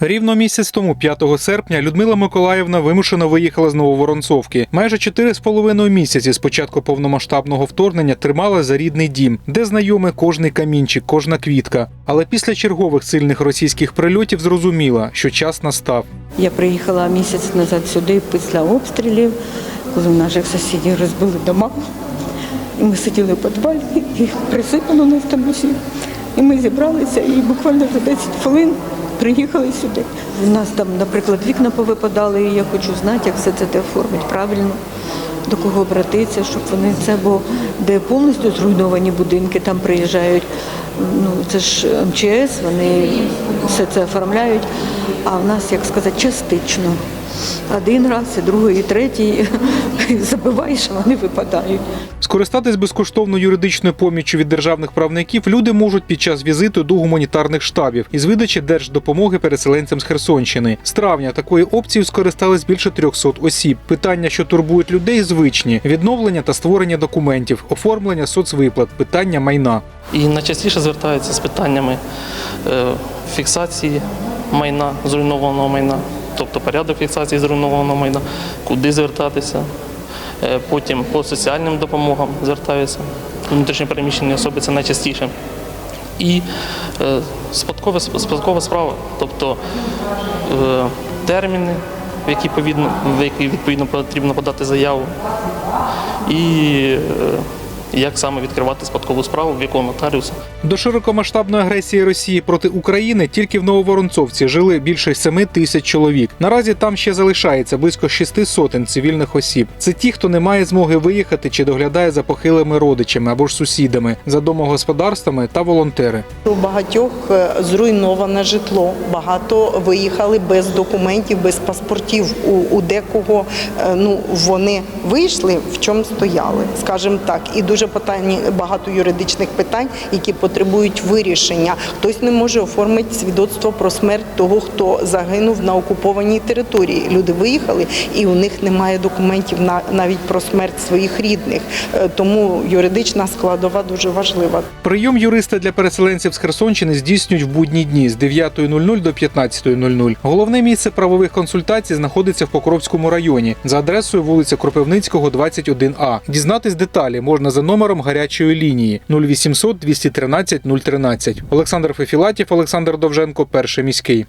Рівно місяць тому, 5 серпня, Людмила Миколаївна вимушено виїхала з Нововоронцовки. Майже 4,5 місяці з початку повномасштабного вторгнення тримала за рідний дім, де знайоме кожний камінчик, кожна квітка. Але після чергових сильних російських прильотів зрозуміла, що час настав. Я приїхала місяць назад сюди після обстрілів, коли наших сусідів розбили дома. І ми сиділи в підвалі, і присипало нас там усіх. І ми зібралися і буквально за 10 хвилин приїхали сюди. У нас там, наприклад, вікна повипадали, і я хочу знати, як все це оформити правильно, до кого обратитися, щоб вони це, бо де повністю зруйновані будинки, там приїжджають. Ну, це ж МЧС, вони все це оформляють. А в нас, як сказати, частично. Один раз, і другий, і третій. Забиваєш, вони випадають. Скористатись безкоштовною юридичною поміччю від державних правників люди можуть під час візиту до гуманітарних штабів із видачі держдопомоги переселенцям з Херсонщини. З травня такою опцією скористались більше 300 осіб. Питання, що турбують людей, звичні: відновлення та створення документів, оформлення соцвиплат, питання майна. І найчастіше звертаються з питаннями е, фіксації майна, зруйнованого майна, тобто порядок фіксації зруйнованого майна, куди звертатися. Е, Потім по соціальним допомогам звертаються. Внутрішньо переміщені особи це найчастіше. І е, спадкова, спадкова справа, тобто е, терміни, в які, відповідно потрібно подати заяву, і як саме відкривати спадкову справу, в якого нотаріуса. До широкомасштабної агресії Росії проти України тільки в Нововоронцовці жили більше 7 тисяч чоловік. Наразі там ще залишається близько 6 сотень цивільних осіб. Це ті, хто не має змоги виїхати чи доглядає за похилими родичами або ж сусідами, за домогосподарствами та волонтери. У багатьох е, зруйноване житло, багато виїхали без документів, без паспортів. У, у декого е, ну вони вийшли, в чому стояли, скажімо так, і дуже питання багато юридичних питань, які потребують вирішення. Хтось не може оформити свідоцтво про смерть того, хто загинув на окупованій території. Люди виїхали, і у них немає документів на навіть про смерть своїх рідних. Е, Тому юридична складова дуже важлива. Прийом юриста для переселенців з Херсонщини здійснюють в будні дні з 9.00 до 15.00. Головне місце правових консультацій знаходиться в Покровському районі за адресою вулиця Кропивницького, 21А. Дізнатись деталі можна за номером гарячої лінії 0800 213 013. Олександр Фефілатів, Олександр Довженко, перший міський.